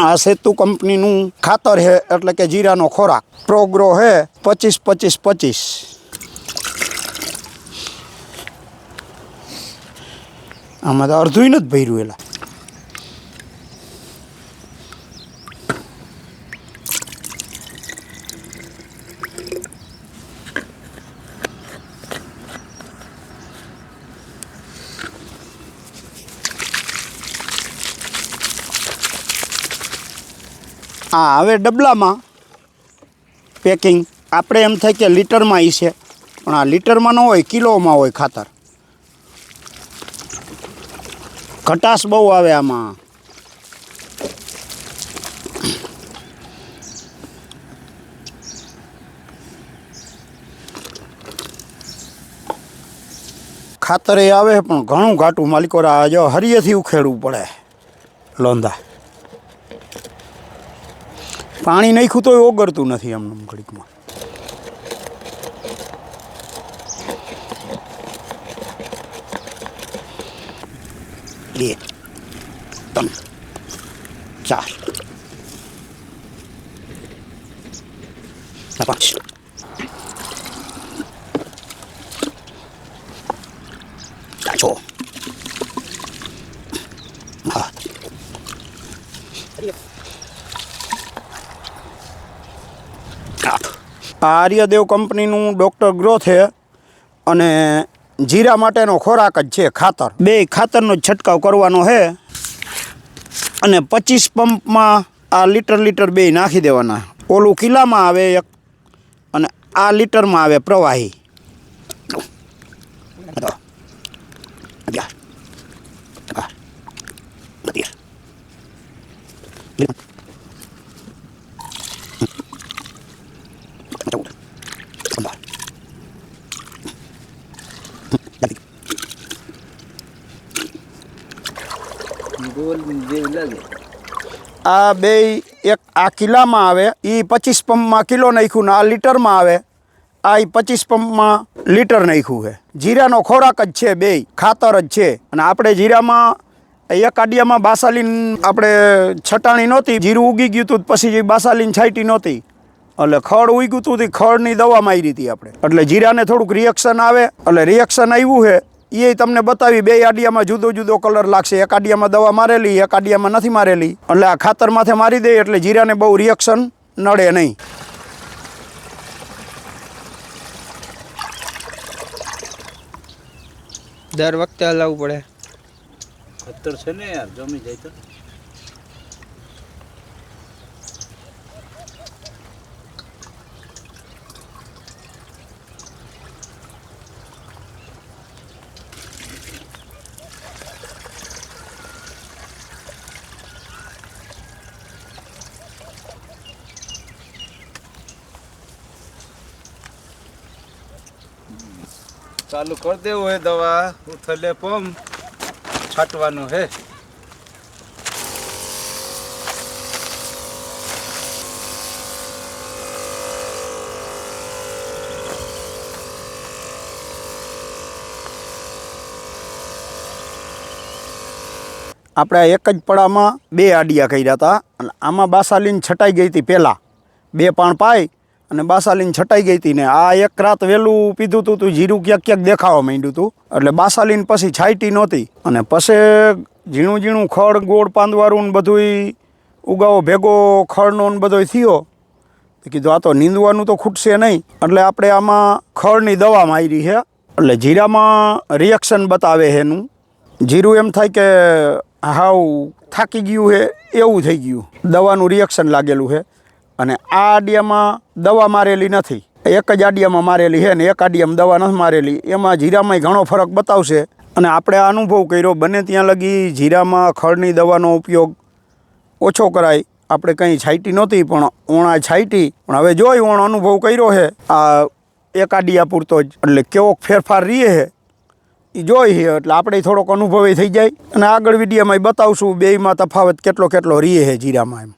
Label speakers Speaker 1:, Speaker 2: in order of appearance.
Speaker 1: આ સેતુ કંપનીનું ખાતર છે, એટલે કે જીરાનો ખોરાક. પ્રોગ્રો છે, પચીસ પચીસ પચીસ. આમાં તો અડધું નથી ભર્યું એલા. હા, હવે ડબલામાં પેકિંગ આપણે એમ થાય કે લીટરમાં એ છે. પણ આ લીટરમાં ન હોય, કિલોમાં હોય ખાતર. ખટાશ બહુ આવે આમાં. ખાતર એ આવે, પણ ઘણું ઘાટું માલિકો જો હરિયેથી ઉખેડવું પડે. લોંધા. પાણી નાખ્યું તો ઓગળતું નથી એમને ઘડીકમાં. બે ત્રણ ચાર પાંચ. છ. હા. આઠ આ આર્યદેવ કંપનીનું ડૉક્ટર ગ્રોથ છે અને જીરા માટેનો ખોરાક જ છે ખાતર. બે ખાતરનો જ છંટકાવ કરવાનો છે અને પચીસ પંપમાં આ લીટર લીટર બે નાખી દેવાના. ઓલું કિલ્લામાં આવે એક અને આ લીટરમાં આવે પ્રવાહી. આ બે એક આ કિલ્લામાં આવે એ પચીસ પંપમાં કિલો નાખ્યું ને આ લીટરમાં આવે. આ એ પચીસ પંપમાં લીટર નાખ્યું છે. જીરાનો ખોરાક જ છે બે, ખાતર જ છે. અને આપણે જીરામાં, એક આડિયામાં બાસાલીન આપણે છટાણી નહોતી, જીરું ઉગી ગયું હતું પછી બાસાલીન છાંટી નહોતી. એટલે ખડ ઉગ્યું હતું ખડની દવા મારી હતી આપણે. એટલે જીરાને થોડુંક રિએક્શન આવે, એટલે રિએક્શન આવ્યું છે. એ તમને બતાવી બે આડિયામાં જુદો જુદો કલર લાગશે. એક આડિયામાં દવા મારેલી એક આડિયામાં નથી મારેલી. એટલે આ ખાતર માથે મારી દે એટલે જીરાને બહુ રિએક્શન નડે નહીં.
Speaker 2: દર વખતે હલાવવું પડે.
Speaker 3: ખતર છે ને યાર જમી જાય તો. ચાલુ કરી દેવું હોય દવા. ઉથલે પમ. છાંટવાનું હે.
Speaker 1: આપણે એક જ પડામાં બે આડિયા કર્યા હતા અને આમાં બાસાલીન છટાઈ ગઈ હતી પહેલાં. બે પાણ પાઈ અને બાસાલીન છટાઈ ગઈ હતી ને આ એક રાત વહેલું પીધું હતું તું જીરું ક્યાંક ક્યાંક દેખાવા માંડ્યું હતું એટલે બાસાલીન પછી છાંટી નહોતી. અને પછી ઝીણું ઝીણું ખડ ગોળ પાંદવારું ને બધુંય ઉગાવો, ભેગો ખડનો ને બધો થયો. કીધું, આ તો નીંદવાનું તો ખૂટશે નહીં. એટલે આપણે આમાં ખડની દવા મારી છે. એટલે જીરામાં રિએક્શન બતાવે છે એનું. જીરું એમ થાય કે હાવ થાકી ગયું છે, એવું થઈ ગયું. દવાનું રિએક્શન લાગેલું છે. અને આ આડિયામાં દવા મારેલી નથી. એક જ આડિયામાં મારેલી છે ને એક આડિયામાં દવા નથી મારેલી. એમાં જીરામાંય ઘણો ફરક બતાવશે. અને આપણે આ અનુભવ કર્યો, બને ત્યાં લગી જીરામાં ખડની દવાનો ઉપયોગ ઓછો કરાય. આપણે કંઈ છાંટી નહોતી, પણ ઓણા છાંટી. પણ હવે જોઈ ઓણ અનુભવ કર્યો છે. આ એક આડિયા પૂરતો જ. એટલે કેવો ફેરફાર રહીએ છે. એ જોઈ છે, એટલે આપણે થોડોક અનુભવે થઈ જાય. અને આગળ વિડીયોમાં બતાવશું, બેયમાં તફાવત કેટલો કેટલો રહીએ છે જીરામાં એમ.